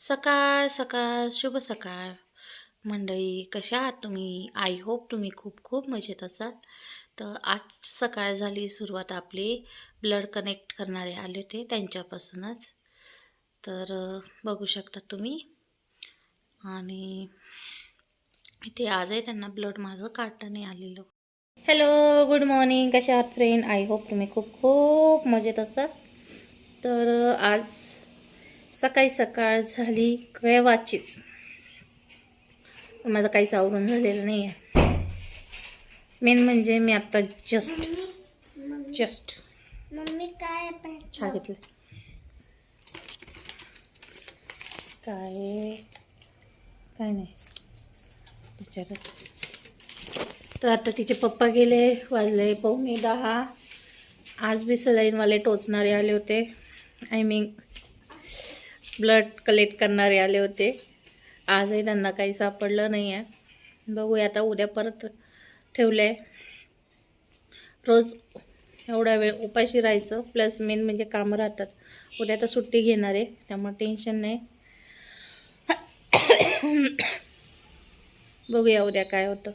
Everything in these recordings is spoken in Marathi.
सकाळ सकाळ शुभ सकाळ. मंडळी कशा आहात तुम्ही? आय होप तुम्ही खूप खूप मजेत असाल. तर आज सकाळ झाली सुरुवात आपली. ब्लड कनेक्ट करणारे आले होते त्यांच्यापासूनच. तर बघू शकता तुम्ही. आणि इथे आजही त्यांना ब्लड माझं काढता नाही आलेलं. हॅलो गुड मॉर्निंग कशा आहात फ्रेंड आय होप तुम्ही खूप खूप मजेत असाल. तर आज सकाळी सकाळ झाली केव्हाचीच पण माझं काहीच आवरून झालेलं नाही आहे मेन म्हणजे मी आत्ता जस्ट जस्ट मम्मी काय चहा घेतलं. काय काय नाही. विचारत. तर आता तिचे पप्पा गेले वाजले पावणे दहा. आज बी सलाईनवाले टोचणारे आले होते. आय मीन ब्लड कलेक्ट करणारे आले होते. आजही त्यांना काही सापडलं नाही आहे बघूया आता उद्या परत ठेवलं आहे रोज एवढा वेळ उपाशी राहायचं. प्लस मेन म्हणजे कामं राहतात. उद्या तर सुट्टी घेणार आहे. त्यामुळे टेन्शन नाही. बघूया उद्या काय होतं.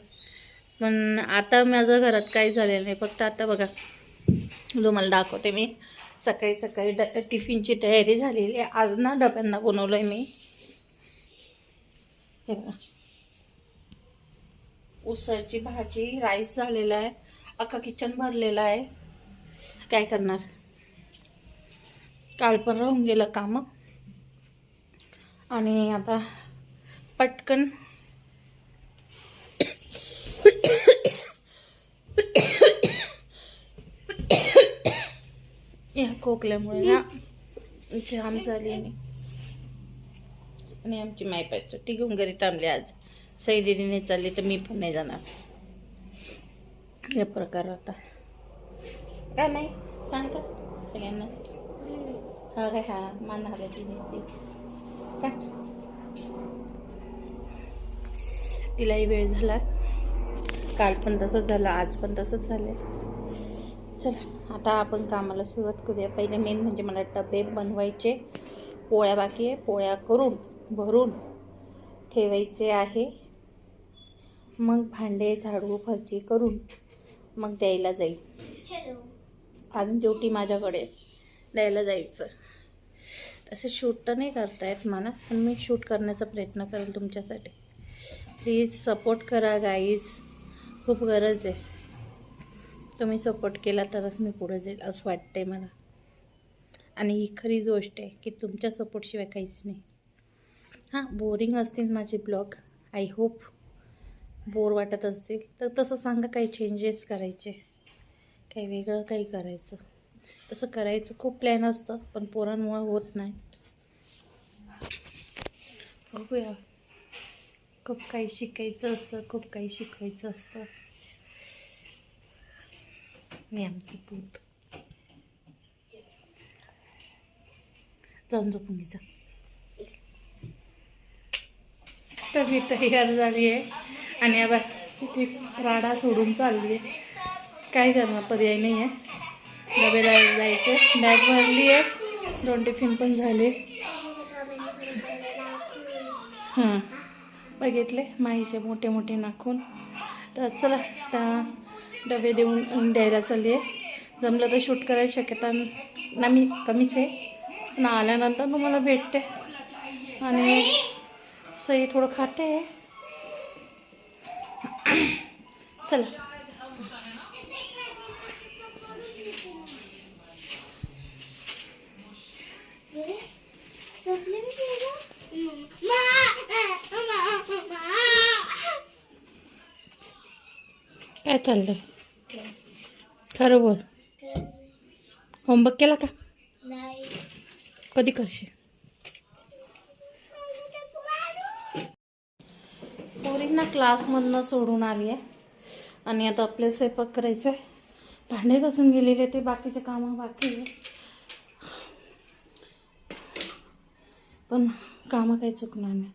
पण आता माझं घरात काही झालेलं नाही. फक्त आता बघा. तुम्हाला दाखवते मी सकाळी सकाळी ड टिफिनची तयारी झालेली आहे. आज ना डब्यांना बनवलं आहे मी. हे बघा. उसळची भाजी राईस झालेला आहे. अख्खा किचन भरलेला आहे. काय करणार? काल पण राहून गेलं कामं. आणि आता पटकन खोकल्यामुळे ना जाम झाली मी. आणि आमची मायपाय सुट्टी घेऊन घरी थांबली आज. सई दिदीने चालली तर मी पण नाही जाणार. या प्रकार आता. काय माही सांग का सगळ्यांना. हा काय हा. मान हव्याची दिसते. सांग. तिलाही वेळ झाला. काल पण तसंच झालं आज पण तसंच झालं चला आता आपण कामाला सुरुवात करूया. पहिले मेन म्हणजे मला डबे बनवायचे पोळ्या बाकी आहे. पोळ्या करून भरून ठेवायचे आहे. मग भांडे झाडू फरची करून मग द्यायला जाईल. अजून तेवढी माझ्याकडे द्यायला जायचं. तसं शूट तर नाही करता येत मला पण मी शूट करण्याचा प्रयत्न करेल तुमच्यासाठी. प्लीज सपोर्ट करा गाईज खूप गरज आहे. तुम्ही सपोर्ट केला तरच मी पुढे जाईल असं वाटतंय मला. आणि ही खरी गोष्ट आहे की तुमच्या सपोर्टशिवाय काहीच नाही. हां बोरिंग असतील माझे ब्लॉग आय होप बोर वाटत असतील. तर तसं सांगा काही चेंजेस करायचे. काही वेगळं काही करायचं. तसं करायचं खूप प्लॅन असतं पण पोरांमुळं होत नाही. बघूया. खूप काही शिकायचं असतं खूप काही शिकवायचं असतं. मी आमचं पूत जाऊन झोपून घ्यायचं तर मी तयार झाली आहे. आणि आता किती राडा सोडून चालली आहे. काय करणार? पर्याय नाही आहे. डबेला जायचं बॅग भरली आहे. दोन टिफिन पण झाले. हां. बघितले? माहीचे मोठे मोठे नाखून. तर चला आता डबे देऊन द्यायला चालली आहे. जमलं तर शूट करायची शक्यता ना मी कमीच आहे. पण आल्यानंतर तुम्हाला भेटते. आणि सई थोडं खाते. चला. काय चाललंय? खरं बोल. होमवर्क केला का? नाही. कधी करशील? पोरींना क्लासमधनं सोडून आली आहे आणि आता आपले स्वयंपाक करायचं आहे भांडे घासून गेलेले ते बाकीचे कामं बाकी आहे पण कामं काही चुकणार नाही.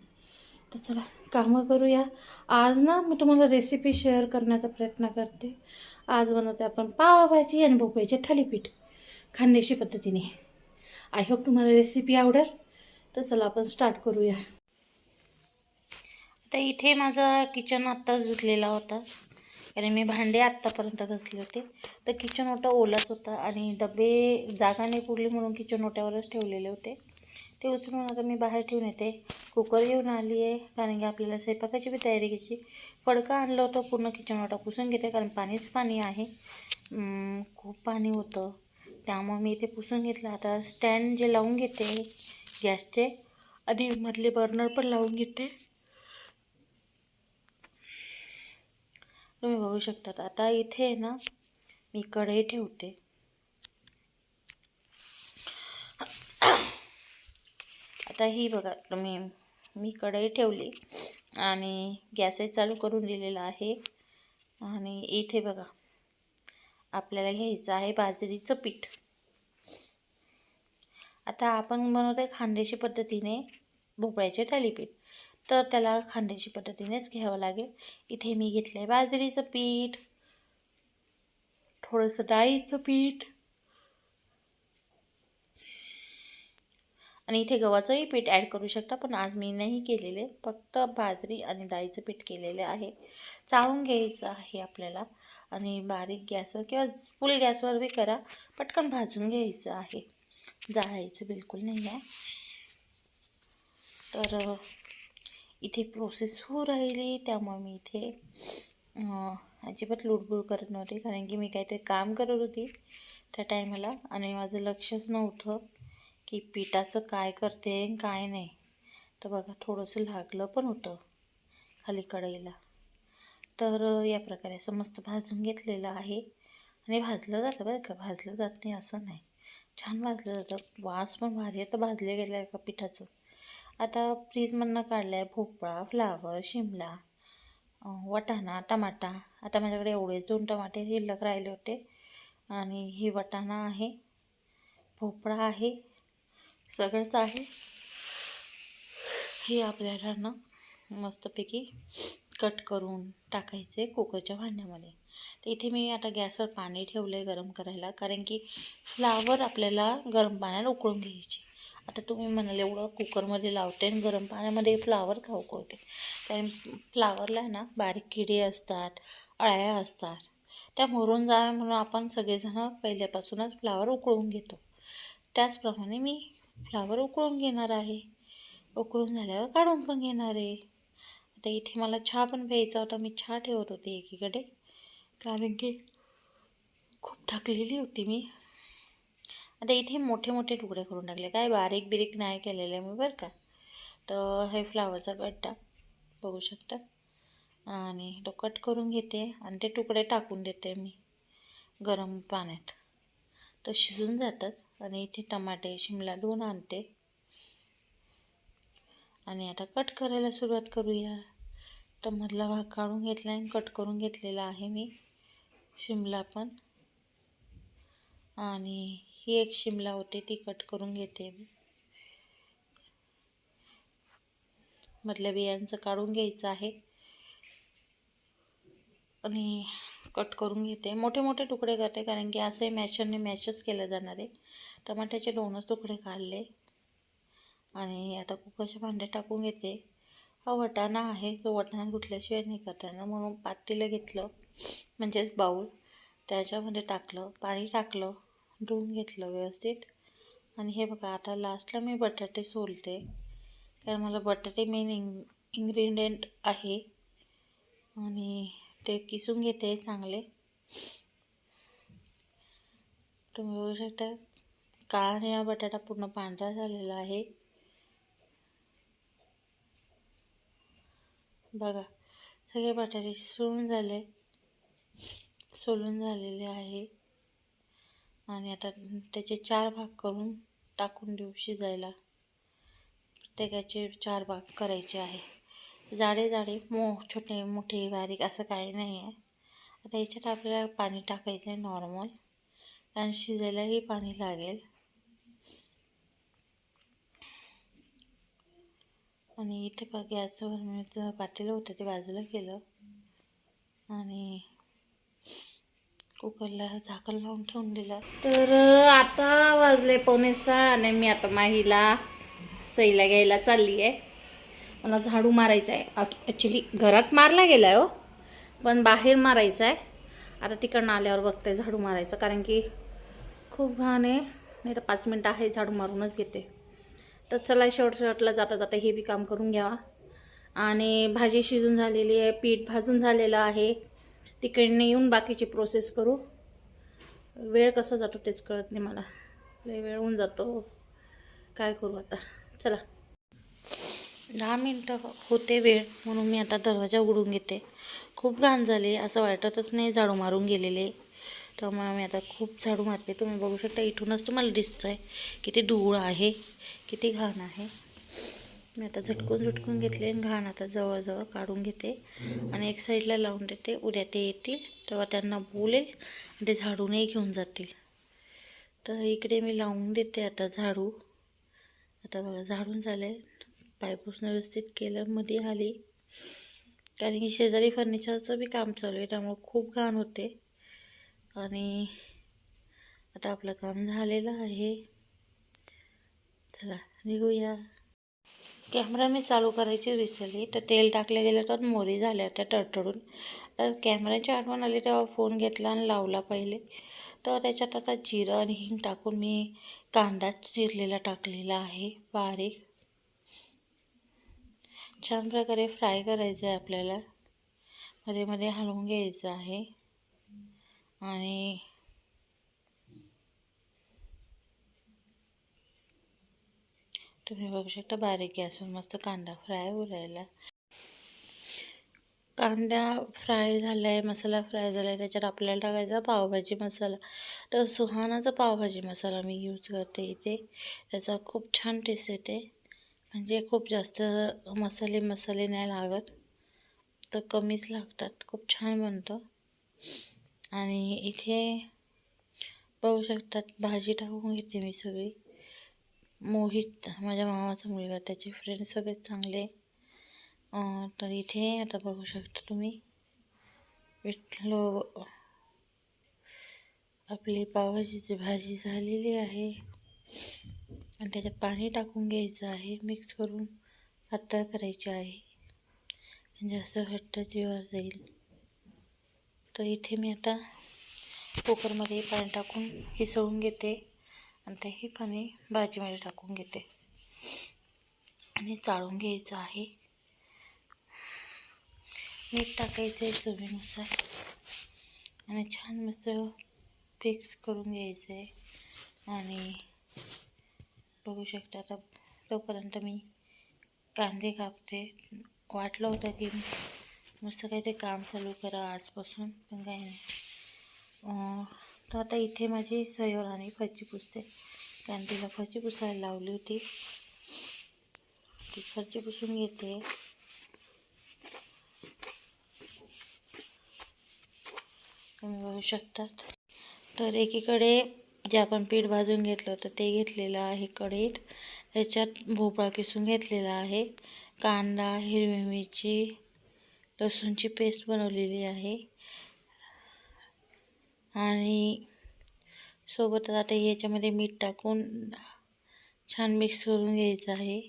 तर चला. कामं करूया आज ना मी तुम्हाला रेसिपी शेअर करण्याचा प्रयत्न करते आज बनवते आपण पावभाजी आणि भोपळ्याचे थालीपीठ खानदेशी पद्धतीने आय होप तुम्हाला रेसिपी आवडेल तर चला आपण स्टार्ट करूया आता इथे माझा किचन आत्ता धुतलेला होता कारण मी भांडे आत्तापर्यंत घसले होते तर किचन ओटा ओलाच होता आणि डबे जागा नाही पुरली म्हणून किचन ओट्यावरच ठेवलेले होते ते उचलून आता मी बाहेर ठेवून येते कुकर घेऊन आली आहे. कारण की आपल्याला स्वयंपाकाची बी तयारी घ्यायची. फडका आणलं होतं पूर्ण किचन ओटा पुसून घेते कारण पाणीच पाणी आहे. खूप पाणी होतं. त्यामुळे मी इथे पुसून घेतलं. आता स्टँड जे लावून घेते गॅसचे आणि मधले बर्नर पण लावून घेते. तुम्ही बघू शकतात. आता इथे आहे ना मी कढई ठेवते. आता ही बघा तुम्ही मी कढई ठेवली आणि गॅसही चालू करून दिलेला आहे. आणि इथे बघा आपल्याला घ्यायचं आहे बाजरीचं पीठ. आता आपण बनवतो आहे खानदेशी पद्धतीने भोपळ्याचे थालीपीठ. तर त्याला खांद्याची पद्धतीनेच घ्यावं लागेल. इथे मी घेतलं आहे बाजरीचं पीठ थोडंसं डाळीचं पीठ आणि इथे गव्हाचंही पीठ ॲड करू शकता पण आज मी नाही केलेले. फक्त बाजरी आणि डाळीचं पीठ केलेले आहे. चाळून घ्यायचं आहे आपल्याला. आणि बारीक गॅसवर किंवा फुल गॅसवर बी करा. पटकन भाजून घ्यायचं आहे. जाळायचं बिलकुल नाही आहे. तर इथे प्रोसेस होऊ राहिली. त्यामुळे मी इथे अजिबात लुडबुड करत नव्हते. कारण की मी काहीतरी काम करत होती त्या टायमाला आणि माझं लक्षच नव्हतं. की पिठाचं काय करते काय नाही. तर बघा थोडंसं लागलं पण होतं खाली कढईला. तर या प्रकारे असं मस्त भाजून घेतलेलं आहे. आणि भाजलं जातं बरं का? भाजलं जात नाही असं नाही. छान भाजलं जातं. वास पण भारी आहे. तर भाजले गेलं आहे का पिठाचं? आता फ्रीजमधनं काढलं आहे भोपळा फ्लावर शिमला वटाणा टमाटा. आता माझ्याकडे एवढेच दोन टमाटे शिल्लक राहिले होते. आणि ही वटाणा आहे. भोपळा आहे. सगळंच आहे. हे आपल्याला ना मस्तपैकी कट करून टाकायचे कुकरच्या भांड्यामध्ये. तर इथे मी आता गॅसवर पाणी ठेवलं आहे गरम करायला कारण की फ्लावर आपल्याला गरम पाण्यात उकळून घ्यायची. आता तुम्ही म्हणाल एवढं कुकरमध्ये लावते आणि गरम पाण्यामध्ये फ्लावर का उकळते? कारण फ्लावरला ना बारीक किडे असतात अळ्या असतात. त्या मरून जाव्या म्हणून आपण सगळेजण पहिल्यापासूनच फ्लावर उकळून घेतो. त्याचप्रमाणे मी फ्लावर उकळून घेणार आहे. उकळून झाल्यावर काढून पण घेणार आहे. आता इथे मला चहा पण प्यायचा होता. मी चहा ठेवत होते एकीकडे. कारण की खूप थकलेली होती मी. आता इथे मोठे मोठे तुकडे करून टाकले. काय बारीक बिरीक नाही केलेले मी बरं का. तर हे फ्लावरचा गड्डा बघू शकता. आणि तो कट करून घेते आणि ते तुकडे टाकून देते मी गरम पाण्यात. तर शिजून जातात. आणि इथे टमाटे शिमला दोन आणते. आणि आता कट करायला सुरुवात करूया. तर मधला भाग काढून घेतला आणि कट करून घेतलेला आहे मी. शिमला पण. आणि ही एक शिमला होती ती कट करून घेते मी. मधल्या बियांचं काढून घ्यायचं आहे. आणि कट करून घेते. मोठे मोठे तुकडे करते कारण की असंही मॅशरने मॅशच केलं जाणार आहे. टमाट्याचे दोनच तुकडे काढले. आणि आता कुकरच्या भांड्यात टाकून घेते. हा वटाणा आहे. तो वटाणा धुतल्याशिवाय नाही करताना म्हणून पातेलं घेतलं. म्हणजेच बाऊल. त्याच्यामध्ये टाकलं. पाणी टाकलं. धुवून घेतलं व्यवस्थित. आणि हे बघा आता लास्टला मी बटाटे सोलते. कारण मला बटाटे मेन इंग इन्ग्रेडियंट आहे. आणि ते किसून घेते चांगले. तुम्ही बघू शकता काळा निळा बटाटा पूर्ण पांढरा झालेला आहे. बघा सगळे बटाटे सोलून झाले सोलून झालेले आहे. आणि आता त्याचे चार भाग करून टाकून देऊ शिजायला. प्रत्येकाचे चार भाग करायचे आहे. जाडे जाडे मो छोटे मोठे बारीक असं काही नाही आहे. आता याच्यात आपल्याला पाणी टाकायचं आहे नॉर्मल कारण शिजायलाही पाणी लागेल. आणि इथे बघ गॅसवर मी पातेलं होतं ते बाजूला केलं. आणि कुकरला झाकण लावून ठेवून दिलं. तर आता वाजले पावणे सहा आणि मी आता माहीला सईला घ्यायला चालली आहे मला झाडू मारायचा आहे. ॲक्च्युली घरात मारला गेला आहे हो. पण बाहेर मारायचा आहे. आता तिकडनं आल्यावर बघते झाडू मारायचं. कारण की खूप घाण आहे. नाही तर पाच मिनटं आहे झाडू मारूनच घेते. तर चला शेवट शेवटला जाता जाता हे बी काम करून घ्यावा. आणि भाजी शिजून झालेली आहे. पीठ भाजून झालेलं आहे. तिकडनं येऊन बाकीची प्रोसेस करू. वेळ कसा जातो तेच कळत नाही मला. लय वेळ होऊन जातो. काय करू आता? चला. दहा मिनटं हो- होते वेळ म्हणून मी आता दरवाजा उघडून घेते. खूप घाण झाले असं वाटतच नाही झाडू मारून गेलेले. त्यामुळे मी आता खूप झाडू मारते तुम्ही बघू शकता इथूनच तुम्हाला दिसतं आहे किती धूळ आहे किती घाण आहे. मी आता झटकून झुटकून घेतले आणि घाण आता जवळजवळ काढून घेते. आणि एक साईडला लावून देते. उद्या ते येतील तेव्हा त्यांना बोलेल आणि ते झाडूनही घेऊन जातील. तर इकडे मी लावून देते आता झाडू. आता बघा झाडून झाले पायपूसनं व्यवस्थित केलं मध्ये आली. कारण की शेजारी फर्निचरचं बी काम चालू आहे त्यामुळं खूप घाण होते. आणि आता आपलं काम झालेलं आहे. चला निघूया. कॅमेरा मी चालू करायची विसरली. तर तेल टाकले गेलं तर मोरी झाल्या त्या टडटडून तर कॅमेऱ्याची आठवण आली तेव्हा फोन घेतला आणि लावला पहिले. तर त्याच्यात आता जिरं आणि हिंग टाकून मी कांदा चिरलेला टाकलेला आहे बारीक. छान प्रकारे फ्राय करायचं आहे आपल्याला. मध्ये मध्ये हलवून घ्यायचं आहे. आणि तुम्ही बघू शकता बारीक गॅसवर मस्त कांदा फ्राय होऊ राहिला कांदा फ्राय झाला आहे मसाला फ्राय झाला आहे त्याच्यात आपल्याला टाकायचा पावभाजी मसाला. तर सुहानाचा पावभाजी मसाला मी यूज करते इथे. त्याचा खूप छान टेस्ट येते. म्हणजे खूप जास्त मसाले मसाले नाही लागत. तर कमीच लागतात. खूप छान बनतो. आणि इथे बघू शकतात भाजी टाकून घेते मी सगळी. मोहित माझ्या मामाचा मुलगा त्याचे फ्रेंड सगळे चांगले. तर इथे आता बघू शकता तुम्ही. विठलो आपली पावभाजीची भाजी झालेली आहे. आणि त्याच्यात पाणी टाकून घ्यायचं आहे मिक्स करून पातळ करायची आहे. म्हणजे जास्त घट्ट जीवावर जाईल. तर इथे मी आता कुकरमध्ये पाणी टाकून हिसळून घेते आणि ते हे पाणी भाजीमध्ये टाकून घेते. आणि चाळून घ्यायचं आहे. मीठ टाकायचं आहे चवीनुसार. आणि छान मस्त फिक्स करून घ्यायचं आहे. आणि बघू शकता. आता तोपर्यंत मी कांदे कापते. वाटलं होतं की मस्त काही ते काम चालू करा आजपासून पण काही नाही. तर आता इथे माझी सयोर आणि फरची पुसते. कारण तिला फरची पुसायला लावली होती. ती फरची पुसून घेते. तुम्ही बघू शकतात. तर एकीकडे जे आपण पीठ भाजून घेतलं होतं ते घेतलेलं आहे कढईत. त्याच्यात भोपळा किसून घेतलेला आहे. कांदा हिरवी मिरची लसूणची पेस्ट बनवलेली आहे. आणि सोबतच आता याच्यामध्ये मीठ टाकून छान मिक्स करून घ्यायचं आहे.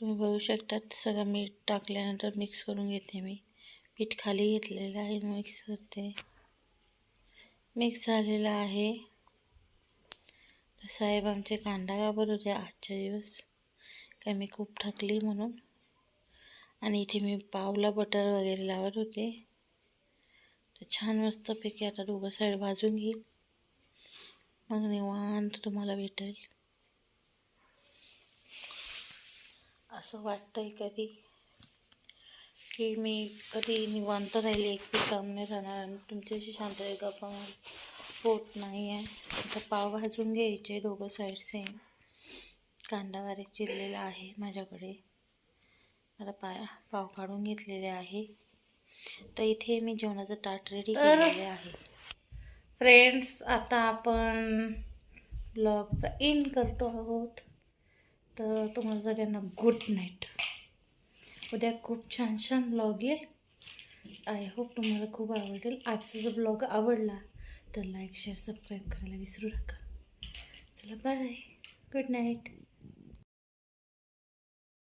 तुम्ही बघू शकतात सगळं मीठ टाकल्यानंतर मिक्स करून घेते मी. पीठ खाली घेतलेलं आहे मिक्स करते. मिक्स झालेलं आहे. तर साहेब आमचे कांदा कापत होते आजच्या दिवस? काय मी खूप थकली म्हणून. आणि इथे मी पावला बटर वगैरे लावत होते. तर छान मस्तपैकी आता दोघं साईड भाजून घेईल. मग निवांत तुम्हाला भेटेल. असं वाटतंय कधी? की मी कधी निवांत राहिले एक बी काम नाही राहणार आणि तुमच्याशी शांत गप्पा होत नाही आहे. आता पाव भाजून घ्यायचे दोघं साईड सेम कांदा बारीक चिरलेला आहे माझ्याकडे. आता पाय पाव काढून घेतलेले आहे. तर इथे मी जेवणाचं ताट रेडी केलेले आहे. फ्रेंड्स आता आपण ब्लॉगचा एंड करतो आहोत. तर तुम्हाला सगळ्यांना गुड नाईट उद्या खूप छान छान ब्लॉग येईल. आय होप तुम्हाला खूप आवडेल. आजचा जो ब्लॉग आवडला तर लाईक शेअर सबस्क्राईब करायला विसरू नका. चला बाय गुड नाईट